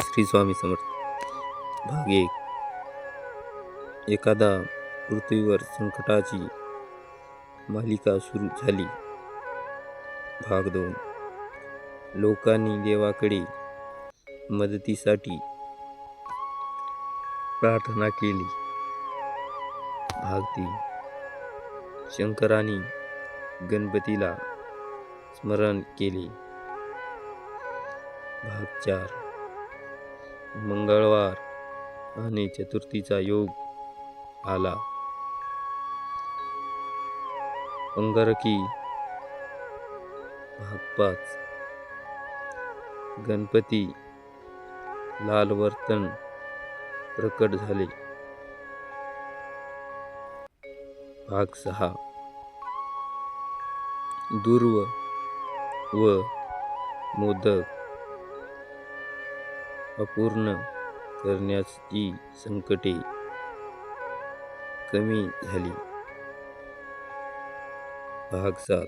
श्री स्वामी समर्थ. भाग एक. एखादा पृथ्वीवर संकटाची मालिका सुरू झाली. भाग दोन. लोकांनी देवाकडे मदतीसाठी प्रार्थना केली. भाग तीन. शंकराने गणपतीला स्मरण केले. भाग चार. मंगळवार आणि चतुर्थीचा योग आला. अंगारकी भाग पाच गणपती लाल वर्तन प्रकट झाले. भाग सहा. दुर्व व मोदक. अपूर्ण करण्याची संकटे कमी झाली. भाग सात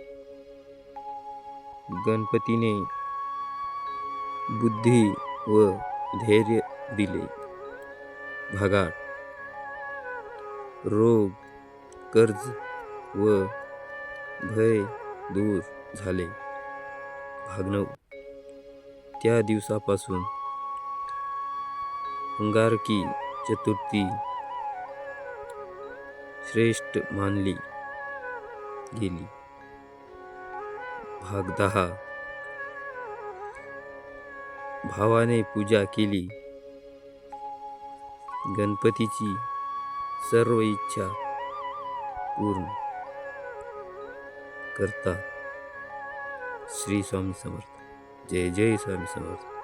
गणपतीने बुद्धी व धैर्य दिले. भागात रोग कर्ज व भय दूर झाले. भाग नऊ त्या दिवसापासून अंगारकी चतुर्थी। श्रेष्ठ मानली गेली। भाग दहा। भावाने पूजा केली। गणपतीची सर्व इच्छा पूर्ण करता। श्री स्वामी समर्थ। जय जय स्वामी समर्थ।